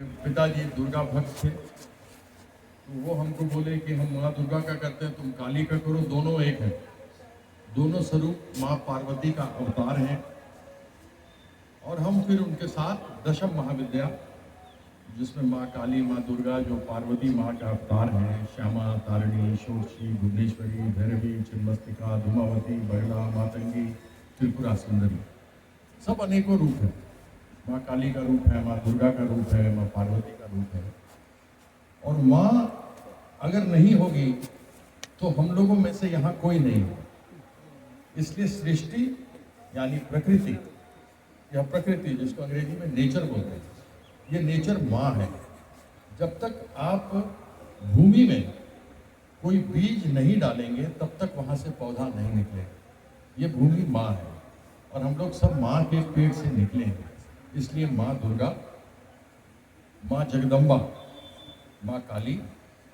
पिताजी दुर्गा भक्त थे। तो वो हमको बोले कि हम माँ दुर्गा का करते हैं, तुम काली का करो, दोनों एक है। दोनों स्वरूप माँ पार्वती का अवतार हैं। और हम फिर उनके साथ दशम महाविद्या, जिसमें माँ काली, माँ दुर्गा, जो पार्वती माँ का अवतार हैं, श्यामा, तारिणी शोषी भुवनेश्वरी, भैरवी, चिन्मस्तिका, धुमावती बगला मातंगी, त्रिपुरा, सुंदरी। सब अनेकों रूप हैं। माँ काली का रूप है, माँ दुर्गा का रूप है, माँ पार्वती का रूप है। और माँ अगर नहीं होगी तो हम लोगों में से यहाँ कोई नहीं होगा। इसलिए सृष्टि, यानी प्रकृति, या प्रकृति जिसको अंग्रेज़ी में नेचर बोलते हैं, ये नेचर माँ है। जब तक आप भूमि में कोई बीज नहीं डालेंगे, तब तक वहाँ से पौधा नहीं निकलेगा। ये भूमि माँ है। और हम लोग सब माँ के पेड़ से निकले हैं इसलिए माँ दुर्गा, माँ जगदम्बा, माँ काली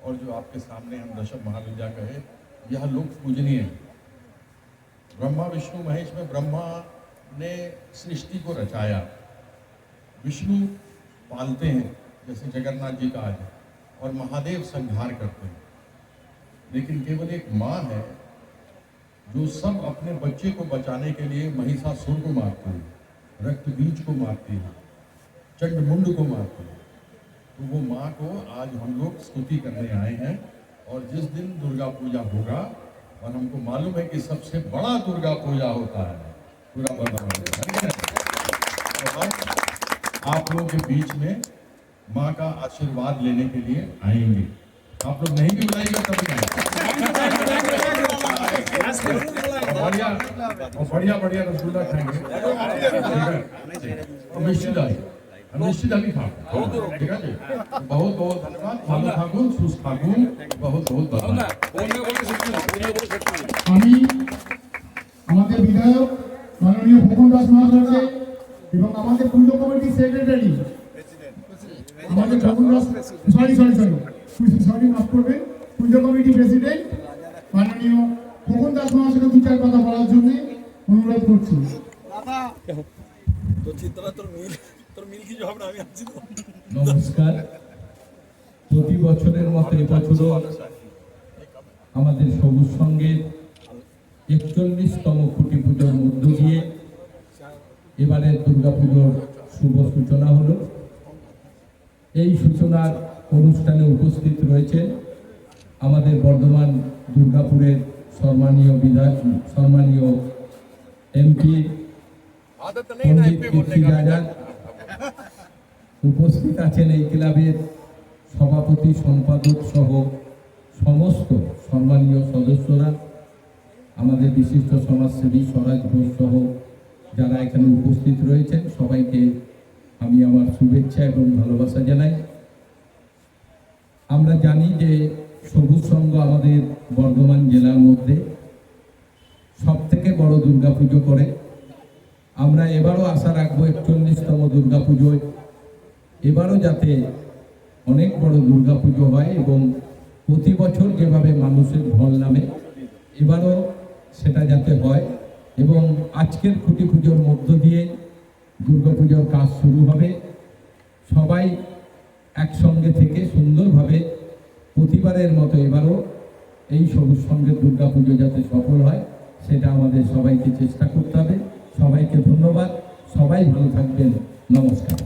और जो आपके सामने हम दशम महाविद्या कहे यह लोग पूजनीय है। ब्रह्मा, विष्णु, महेश में ब्रह्मा ने सृष्टि को रचाया। विष्णु पालते हैं, जैसे जगन्नाथ जी का आज और महादेव संहार करते हैं। लेकिन केवल एक माँ है, जो सब अपने बच्चे को बचाने के लिए महिषासुर को मारती है। रक्त बीज को मारती है चंड मुंड को मारती है। तो वो माँ को आज हम लोग स्तुति करने आए हैं और जिस दिन दुर्गा पूजा होगा और हमको मालूम है कि सबसे बड़ा दुर्गा पूजा होता है पूरा तो हम आप लोगों के बीच में माँ का आशीर्वाद लेने के लिए आएँगे। आप लोग नहीं भी बुलाएँगे तब भी आएँगे। बढ़िया और बढ़िया बढ़िया रसगुल्ला खाएंगे ठीक है और निश्चित आइए निश्चित अभी खाओ ठीक है जी बहुत बहुत धन्यवाद ভালো থাকুন সুস্থ থাকুন बहुत बहुत ধন্যবাদ আমি আমাদের বিধায়ক মাননীয় ভূপন দাস মহাশয়কে এবং আমাদের পুজো কমিটির সেক্রেটারি আমাদের Bhupan Das sorry sorry sorry sorry মাফ করবেন পুজো কমিটি প্রেসিডেন্ট মাননীয় ভূপন দাস মহাশয়কে দু চার কথা বলার জন্য অনুরোধ করছি। নমস্কার। প্রতি বছরের মতো এবছরও আমাদের সবুজ সঙ্গের একচল্লিশতম খুঁটি পুজোর মধ্য দিয়ে এবারের দুর্গাপুজোর শুভ সূচনা হলো। এই সূচনার অনুষ্ঠানে উপস্থিত রয়েছে আমাদের বর্ধমান দুর্গাপুরের সম্মানীয় বিধায়ক সম্মানীয় এমপি উপস্থিত আছেন এই ক্লাবের সভাপতি সম্পাদক সহ সমস্ত সম্মানীয় সদস্যরা আমাদের বিশিষ্ট সমাজসেবী স্বরাজ ঘোষ সহ যারা এখানে উপস্থিত রয়েছেন সবাইকে আমি আমার শুভেচ্ছা এবং ভালোবাসা জানাই। আমরা জানি যে সবুজ সংঘ আমাদের বর্ধমান জেলার মধ্যে সব থেকে বড় দুর্গাপুজো করে। আমরা এবারও আশা রাখব একচল্লিশতম দুর্গাপুজোয়। এবারও যাতে অনেক বড় দুর্গাপুজো হয় এবং প্রতি বছর যেভাবে মানুষের ঢল নামে, এবারও সেটা যাতে হয় এবং আজকের খুঁটি পুজোর মধ্য দিয়ে দুর্গাপুজোর কাজ শুরু হবে। সবাই একসঙ্গে থেকে সুন্দরভাবে প্রতিবারের মতো এবারও এই সবুজ সঙ্গের দুর্গাপুজো যাতে সফল হয়, সেটা আমাদের সবাইকে চেষ্টা করতে হবে। সবাইকে ধন্যবাদ। সবাই ভালো থাকবেন। নমস্কার।